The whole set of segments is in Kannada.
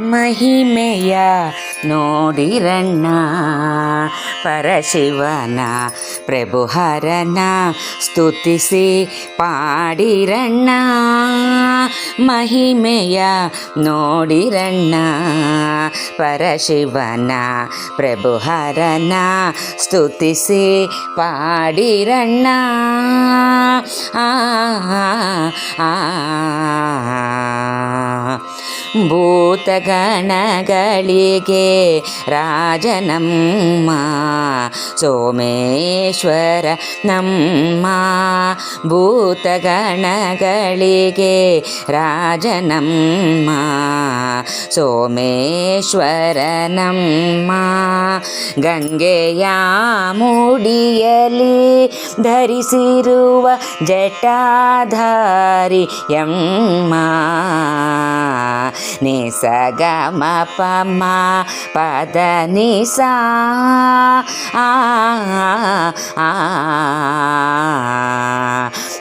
ಮಹಿಮೆಯ ನೋಡಿರಣ್ಣ. ಪರಶಿವನ ಪ್ರಭುಹರನ ಸ್ತುತಿಸಿ ಪಾಡಿರಣ್ಣ. ಮಹಿಮೆಯ ನೋಡಿರಣ್ಣ. ಪರಶಿವನ ಪ್ರಭುಹರನ ಸ್ತುತಿಸಿ ಪಾಡಿರಣ್ಣ. ಆ. ಭೂತಗಣಗಳಿಗೆ ರಾಜನಮ್ಮ ಸೋಮೇಶ್ವರ ನಮ್ಮ ಭೂತಗಣಗಳಿಗೆ ರಾಜನಮ್ಮ ಸೋಮೇಶ್ವರ ನಮ್ಮ ಗಂಗೆಯ ಮುಡಿಯಲಿ ಧರಿಸಿರುವ ಜಟಾಧಾರಿ ಯಮ್ಮ. ನಿ ಸ ಗ ಮ ಪ ಮ ಪದ ನಿ ಸಾ ಆ ಆ,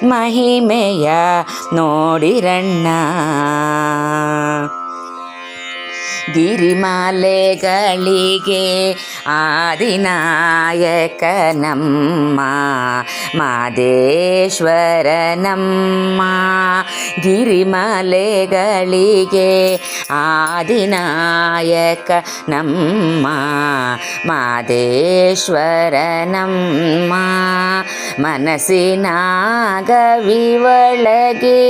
ಮಹಿಮೆಯ ನೋಡಿರಣ್ಣ ಗಿರಿಮಾಲೆಗಳಿಗೆ ಆದಿನಾಯಕ ನಮ್ಮ ಮಾದೇಶ್ವರ ನಮ್ಮ ಗಿರಿಮಲೆಗಳಿಗೆ ಆದಿನಾಯಕ ನಮ್ಮ ಮಾದೇಶ್ವರ ನಮ್ಮ ಮನಸ್ಸಿನ ಗವಿವಳಗೆ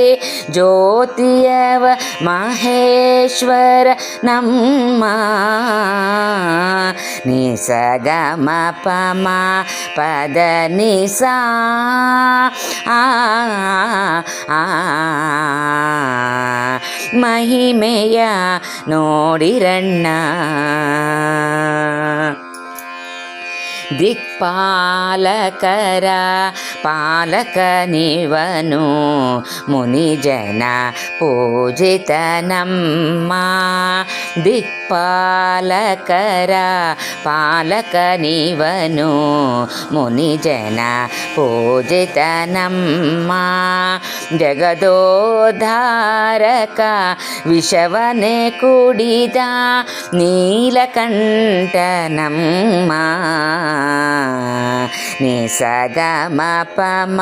ಜ್ಯೋತಿಯವ ಮಹೇಶ್ವರ ನಮ್ಮ ನಿಸಗಮ ಪಮ ಪದ ನಿಸ ಆ ಮಹಿಮೆಯ ನೋಡಿರಣ್ಣ ದಿಕ್ಪಾಲಕರ పాలకరా పాలక నివను మునిజన పూజితనమ్మా దిక్పాలకరా పాలక నివను మునిజన పూజితనమ్మా జగదోధారక విషవనే కుడిదా నీలకంఠనమ్మా ನಿ ಸ ಗ ಮ ಪ ಮ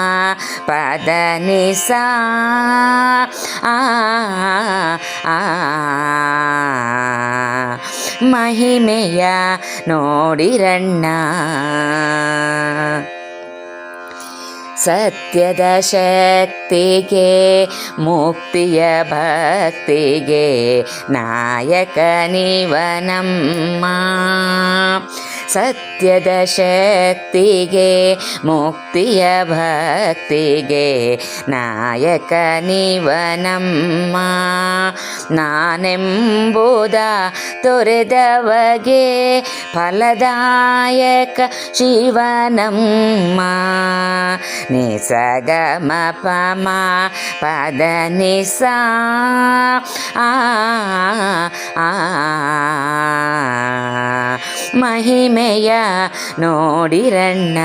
ಪದ ನಿಸ ಆ ಆ, ಮಹಿಮೆಯ ನೋಡಿರಣ್ಣ ಸತ್ಯದ ಶಕ್ತಿಗೆ ಮುಕ್ತಿಯ ಭಕ್ತಿಗೆ ನಾಯಕ ನೀವನಮ್ಮ ಸತ್ಯದ ಶಕ್ತಿಗೆ ಮುಕ್ತಿಯ ಭಕ್ತಿಗೆ ನಾಯಕ ನೀವನಮ್ಮ ನಾನೆಂಬುದ ತೊರೆದವಗೆ ಫಲದಾಯಕ ಶಿವನಮ್ಮ ನಿಸಗಮ ಪಮ ಪದ ನಿಸ. ಆ ಆ, ಮಹಿಮೆಯ ನೋಡಿರಣ್ಣ.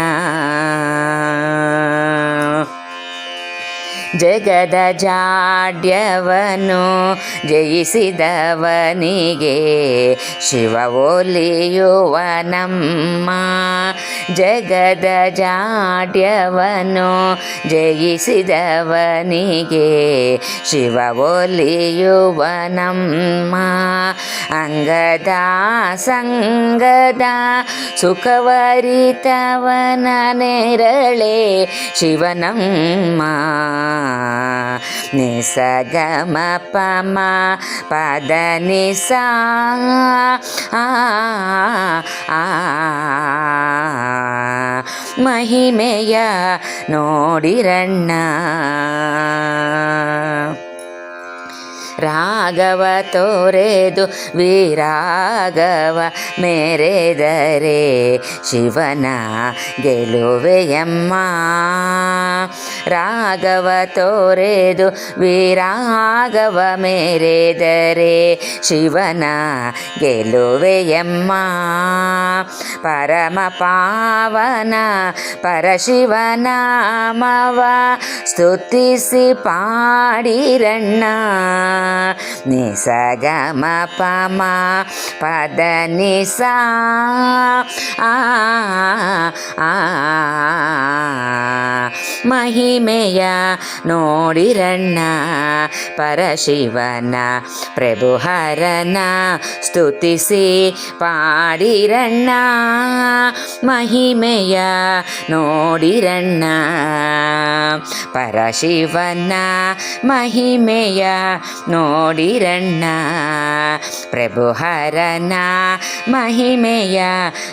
ಜಗದ ಜಾಡ್ಯವನು ಜಯಿಸಿದವನಿಗೆ ಶಿವ ಒಲಿಯುವ ನಮ್ಮ ಜಗದ ಜಾಡ್ಯವನು ಜಯಿಸಿದವನಿಗೆ ಶಿವ ಒಲಿಯುವ ನಮ್ಮ ಅಂಗದ ಸಂಗದ ಸುಖವರಿತವನ ನೆರಳೆ ಶಿವನಮ್ಮ ನಿ ಸ ಗ ಮ ಪ ಮ ಪದ ನಿ ಸಾ ಆ ಆ, ಮಹಿಮೆಯ ನೋಡಿರಣ್ಣ ರಾಘವ ತೋರೆದು ವಿರಾಗವ ಮೇರೆದರೆ ಶಿವನ ಗೆಲುವೆಯಮ್ಮ ರಾಘವ ತೋರೆದು, ವೀರಾಘವ ಮೇರೆದರೆ ಶಿವನ ಗೆಲುವೆಯಮ್ಮ ಪರಮ ಪಾವನ ಪರಶಿವನಾಮವ ಸ್ತುತಿಸಿ ಪಾಡಿರಣ್ಣ. ನಿ ಸ ಗ ಮ ಪ ಮ ಪದ ನಿ ಸ ಆ. ಆ ಮಹಿಮೆಯ ನೋಡಿರಣ್ಣ ಪರಶಿವನ ಪ್ರಭುಹರನ ಸ್ತುತಿಸಿ ಪಾಡಿರಣ್ಣ ಮಹಿಮೆಯ ನೋಡಿರಣ್ಣ ಪರಶಿವನ ಮಹಿಮೆಯ ನೋಡಿರಣ್ಣ. ಪ್ರಭುಹರನ ಮಹಿಮೆಯ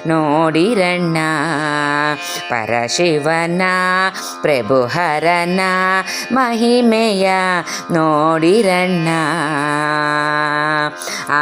ನೋಡಿರಣ್ಣ. ಪರಶಿವನ ಪ್ರಭುಹರನ ಮಹಿಮೆಯ ನೋಡಿರಣ್ಣ. ಆ.